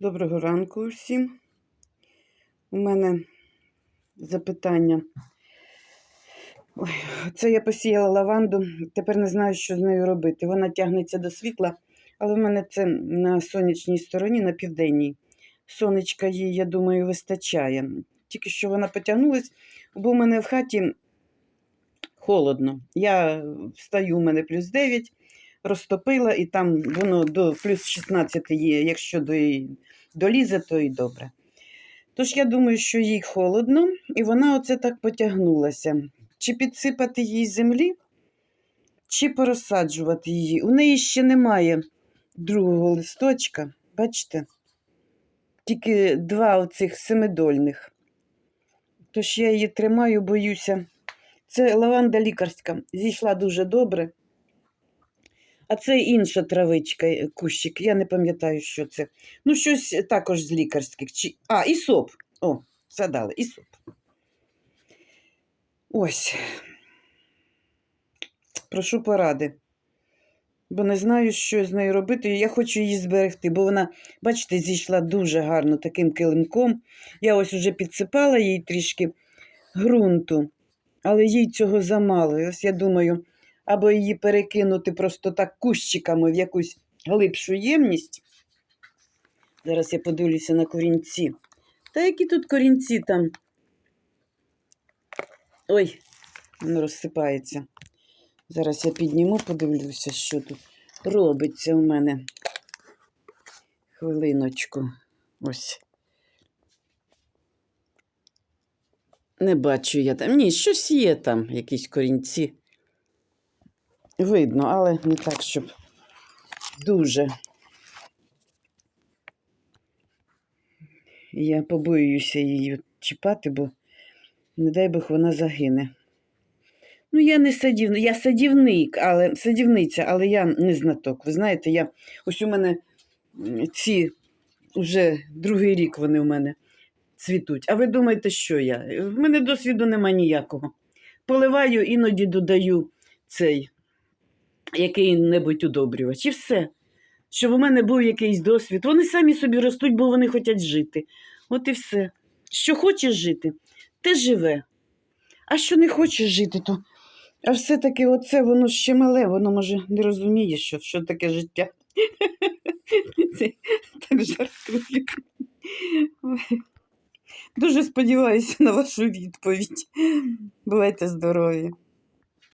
Доброго ранку усім. У мене запитання. Це я посіяла лаванду, тепер не знаю, що з нею робити. Вона тягнеться до світла, але в мене це на сонячній стороні, на південній. Сонечка їй, я думаю, вистачає. Тільки що вона потягнулась, бо в мене в хаті холодно. Я встаю, у мене плюс 9, розтопила, і там воно до плюс 16 є, якщо до, долізе, то і добре. Тож я думаю, що їй холодно, і вона оце так потягнулася. Чи підсипати їй землі, чи порозсаджувати її. У неї ще немає другого листочка, бачите? Тільки два оцих семидольних. Тож я її тримаю, боюся. Це лаванда лікарська, зійшла дуже добре. А це інша травичка, е, кущик, я не пам'ятаю, що це. Ну, щось також з лікарських. Чи... А, соп. О, згадали, і соп. Ось. Прошу поради. Бо не знаю, що з нею робити. Я хочу її зберегти, бо вона, бачите, зійшла дуже гарно таким килимком. Я ось уже підсипала їй трішки ґрунту, але їй цього замало. І ось я думаю, або її перекинути просто так кущиками в якусь глибшу ємність. Зараз я подивлюся на корінці. Та які тут корінці там? Ой, воно розсипається. Зараз я підніму, подивлюся, що тут робиться у мене. Хвилиночку. Ось. Не бачу я там. Ні, щось є там, якісь корінці. Видно, але не так, щоб дуже. Я побоююся її чіпати, бо, не дай Бог, вона загине. Ну, я не садівник, я садівник, але садівниця, але я не знаток. Ви знаєте, я ось у мене ці вже другий рік вони у мене цвітуть. А ви думаєте, що я? В мене досвіду нема ніякого. Поливаю, іноді додаю цей який-небудь удобрювач. І все. Щоб у мене був якийсь досвід. Вони самі собі ростуть, бо вони хочуть жити. От і все. Що хочеш жити, те живе. А що не хочеш жити, то. А все-таки оце воно ще мале, воно може не розуміє, що, що таке життя. Це так жартую. Дуже сподіваюся на вашу відповідь. Бувайте здорові.